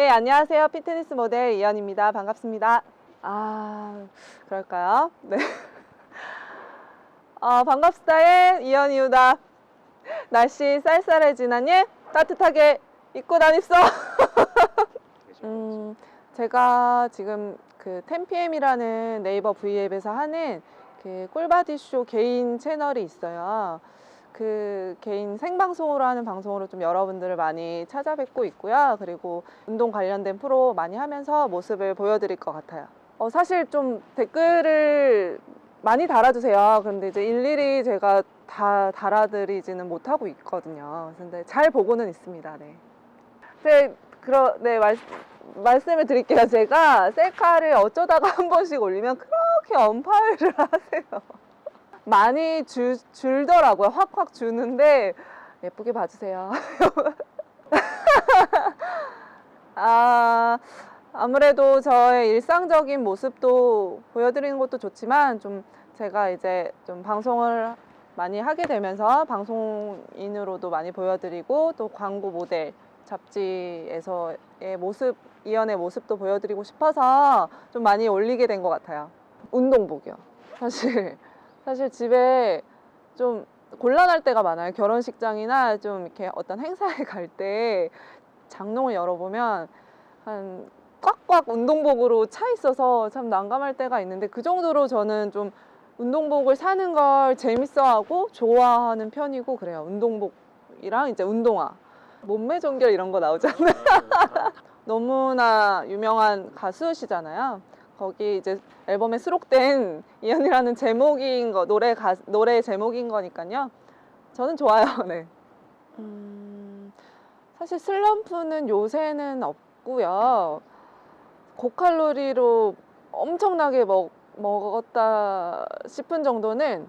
네, 안녕하세요. 피트니스 모델 이연입니다. 반갑습니다. 아, 그럴까요? 네. 어, 반갑스타의 이연이우다. 날씨 쌀쌀해지나니 따뜻하게 입고 다닙소. 음, 제가 지금 그 10pm이라는 네이버 V앱에서 하는 그 꿀바디쇼 개인 채널이 있어요. 그 개인 생방송으로 하는 방송으로 좀 여러분들을 많이 찾아뵙고 있고요. 그리고 운동 관련된 프로 많이 하면서 모습을 보여드릴 것 같아요. 어, 사실 좀 댓글을 많이 달아주세요. 그런데 이제 일일이 제가 다 달아드리지는 못하고 있거든요. 근데 잘 보고는 있습니다. 네. 제, 그러, 네, 말, 말씀을 드릴게요. 제가 셀카를 어쩌다가 한 번씩 올리면 그렇게 언팔을 하세요. 많이 주, 줄더라고요. 확확 주는데 예쁘게 봐주세요. 아, 아무래도 저의 일상적인 모습도 보여드리는 것도 좋지만 좀 제가 이제 좀 방송을 많이 하게 되면서 방송인으로도 많이 보여드리고 또 광고 모델 잡지에서의 모습 이연의 모습도 보여드리고 싶어서 좀 많이 올리게 된 것 같아요. 운동복이요. 사실 사실 집에 좀 곤란할 때가 많아요. 결혼식장이나 좀 이렇게 어떤 행사에 갈 때 장롱을 열어보면 한 꽉꽉 운동복으로 차 있어서 참 난감할 때가 있는데 그 정도로 저는 좀 운동복을 사는 걸 재밌어하고 좋아하는 편이고 그래요. 운동복이랑 이제 운동화, 몸매 정결 이런 거 나오잖아요. 너무나 유명한 가수시잖아요. 거기 이제 앨범에 수록된 이연이라는 제목인 거 노래 가 노래 제목인 거니까요. 저는 좋아요. 네. 음, 사실 슬럼프는 요새는 없고요. 고칼로리로 엄청나게 먹, 먹었다 싶은 정도는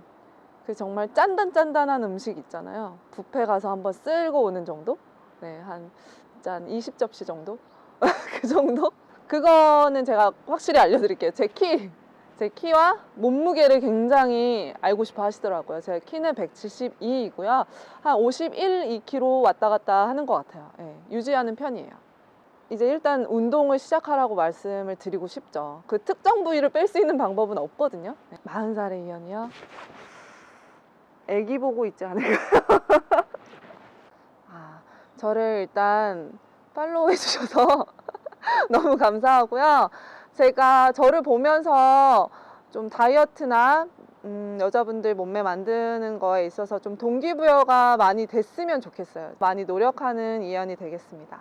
그 정말 짠단짠단한 음식 있잖아요. 뷔페 가서 한번 쓸고 오는 정도? 네, 한, 진짜 한 20접시 정도? 그 정도? 그거는 제가 확실히 알려드릴게요. 제 키, 제 키와 몸무게를 굉장히 알고 싶어 하시더라고요. 제 키는 172이고요. 한 51, 2kg 왔다 갔다 하는 것 같아요. 예, 유지하는 편이에요. 이제 일단 운동을 시작하라고 말씀을 드리고 싶죠. 그 특정 부위를 뺄 수 있는 방법은 없거든요. 네, 40살의 이연이요. 애기 보고 있지 않을까요? 아, 저를 일단 팔로우 해주셔서 너무 감사하고요. 제가 저를 보면서 좀 다이어트나 음, 여자분들 몸매 만드는 거에 있어서 좀 동기부여가 많이 됐으면 좋겠어요. 많이 노력하는 이연이 되겠습니다.